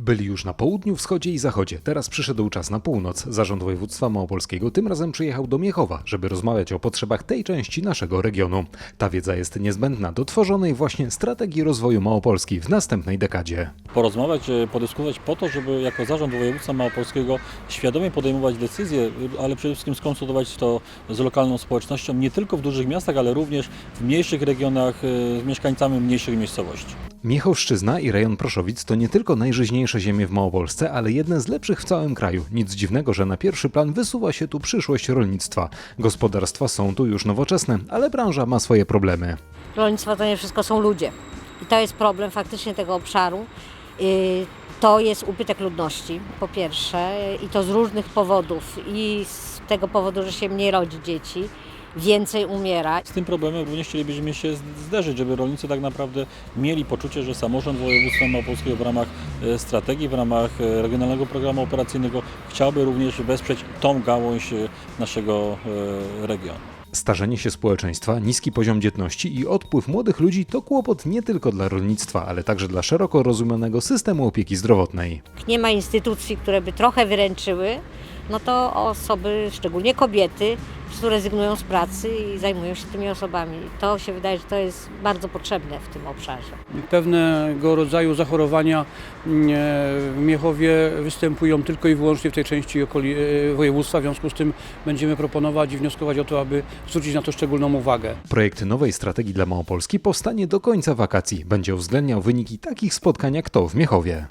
Byli już na południu, wschodzie i zachodzie. Teraz przyszedł czas na północ. Zarząd województwa małopolskiego tym razem przyjechał do Miechowa, żeby rozmawiać o potrzebach tej części naszego regionu. Ta wiedza jest niezbędna do tworzonej właśnie strategii rozwoju Małopolski w następnej dekadzie. Porozmawiać, e, podyskutować po to, żeby jako zarząd województwa małopolskiego świadomie podejmować decyzje, ale przede wszystkim skonsultować to z lokalną społecznością, nie tylko w dużych miastach, ale również w mniejszych regionach e, z mieszkańcami mniejszych miejscowości. Miechowszczyzna i rejon Proszowic to nie tylko najżyźniejsze ziemie w Małopolsce, ale jedne z lepszych w całym kraju. Nic dziwnego, że na pierwszy plan wysuwa się tu przyszłość rolnictwa. Gospodarstwa są tu już nowoczesne, ale branża ma swoje problemy. rolnictwo to nie wszystko są ludzie. I to jest problem faktycznie tego obszaru. Y, To jest ubytek ludności, po pierwsze, i to z różnych powodów. I z tego powodu, że się mniej rodzi dzieci, więcej umiera. Z tym problemem również chcielibyśmy się zderzyć, żeby rolnicy tak naprawdę mieli poczucie, że samorząd województwa małopolskiego w ramach e, strategii, w ramach e, regionalnego programu operacyjnego chciałby również wesprzeć tą gałąź e, naszego regionu. Starzenie się społeczeństwa, niski poziom dzietności i odpływ młodych ludzi to kłopot nie tylko dla rolnictwa, ale także dla szeroko rozumianego systemu opieki zdrowotnej. Nie ma instytucji, które by trochę wyręczyły, no to osoby, szczególnie kobiety, po prostu rezygnują z pracy i zajmują się tymi osobami. To się wydaje, że to jest bardzo potrzebne w tym obszarze. Pewnego rodzaju zachorowania mm, w Miechowie występują tylko i wyłącznie w tej części okoli, e, województwa. W związku z tym będziemy proponować i wnioskować o to, aby zwrócić na to szczególną uwagę. Projekt nowej strategii dla Małopolski powstanie do końca wakacji. Będzie uwzględniał wyniki takich spotkań jak to w Miechowie.